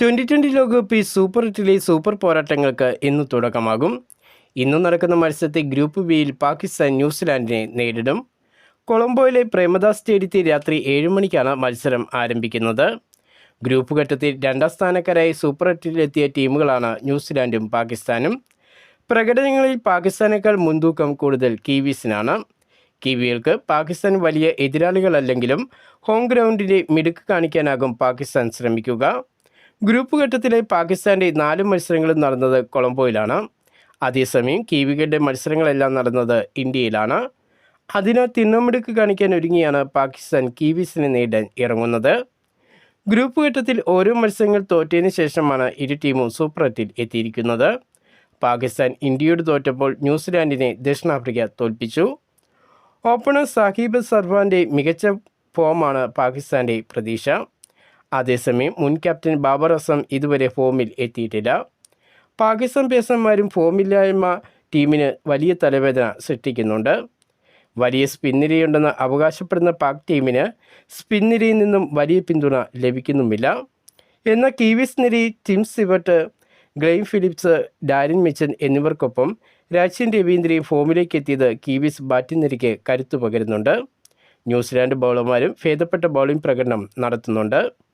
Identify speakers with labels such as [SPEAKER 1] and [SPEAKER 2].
[SPEAKER 1] Twenty twenty ലോകകപ്പിൽ super എട്ടിലെ super പോരാട്ടങ്ങൾക്ക് ഇന്ന് തുടക്കമാകും. ഇന്ന് നടക്കുന്ന മത്സരത്തെ ഗ്രൂപ്പ് ബിയിൽ പാകിസ്ഥാൻ ന്യൂസിലാൻഡിനെ നേരിടും. കൊളംബോയിലെ പ്രേമദാസ് സ്റ്റേഡിയത്തിൽ രാത്രി ഏഴ് മണിക്കാണ് മത്സരം ആരംഭിക്കുന്നത്. ഗ്രൂപ്പ് ഘട്ടത്തിൽ രണ്ടാം സ്ഥാനക്കാരായി സൂപ്പർ എട്ടിലെത്തിയ ടീമുകളാണ് ന്യൂസിലാൻഡും പാകിസ്ഥാനും. പ്രകടനങ്ങളിൽ പാകിസ്ഥാനേക്കാൾ മുൻതൂക്കം കൂടുതൽ കീവീസിനാണ്. കിവികൾക്ക് പാകിസ്ഥാൻ വലിയ എതിരാളികളല്ലെങ്കിലും ഹോം ഗ്രൗണ്ടിലെ മിടുക്ക് കാണിക്കാനാകും പാകിസ്ഥാൻ ശ്രമിക്കുക. ഗ്രൂപ്പ് ഘട്ടത്തിലെ പാകിസ്ഥാന്റെ നാല് മത്സരങ്ങളും നടന്നത് കൊളംബോയിലാണ്. അതേസമയം കിവികളുടെ മത്സരങ്ങളെല്ലാം നടന്നത് ഇന്ത്യയിലാണ്. അതിനാൽ തിണ്ണമിടുക്ക് കാണിക്കാൻ ഒരുങ്ങിയാണ് പാകിസ്ഥാൻ കിവീസിനെ നേടാൻ ഇറങ്ങുന്നത്. ഗ്രൂപ്പ് ഘട്ടത്തിൽ ഓരോ മത്സരങ്ങൾ തോറ്റതിന് ശേഷമാണ് ഇരു ടീമും സൂപ്പർ എട്ടിൽ എത്തിയിരിക്കുന്നത്. പാകിസ്ഥാൻ ഇന്ത്യയോട് തോറ്റപ്പോൾ ന്യൂസിലാൻഡിനെ ദക്ഷിണാഫ്രിക്ക തോൽപ്പിച്ചു. ഓപ്പണർ സാഹിബ് സർവാന്റെ മികച്ച ഫോമാണ് പാകിസ്ഥാന്റെ പ്രതീക്ഷ. അതേസമയം മുൻ ക്യാപ്റ്റൻ ബാബർ അസം ഇതുവരെ ഫോമിൽ എത്തിയിട്ടില്ല. പാകിസ്ഥാൻ പേസർമാരും ഫോമില്ലായ്മ ടീമിന് വലിയ തലവേദന സൃഷ്ടിക്കുന്നുണ്ട്. വലിയ സ്പിന്നിരയുണ്ടെന്ന് അവകാശപ്പെടുന്ന പാക് ടീമിന് സ്പിന്നിരയിൽ നിന്നും വലിയ പിന്തുണ ലഭിക്കുന്നുമില്ല. എന്നാൽ കീവിസ് നിരി ടിം സിവട്ട് ഗ്ലെയിം ഫിലിപ്സ് ഡാരിൻ മിച്ചൻ എന്നിവർക്കൊപ്പം രാജ്യൻ രവീന്ദ്രയും ഫോമിലേക്ക് എത്തിയത് കീവിസ് ബാറ്റിംഗ് നിരയ്ക്ക് കരുത്തു പകരുന്നുണ്ട്. ന്യൂസിലാൻഡ് ബൗളർമാരും ഭേദപ്പെട്ട ബൗളിംഗ് പ്രകടനം നടത്തുന്നുണ്ട്.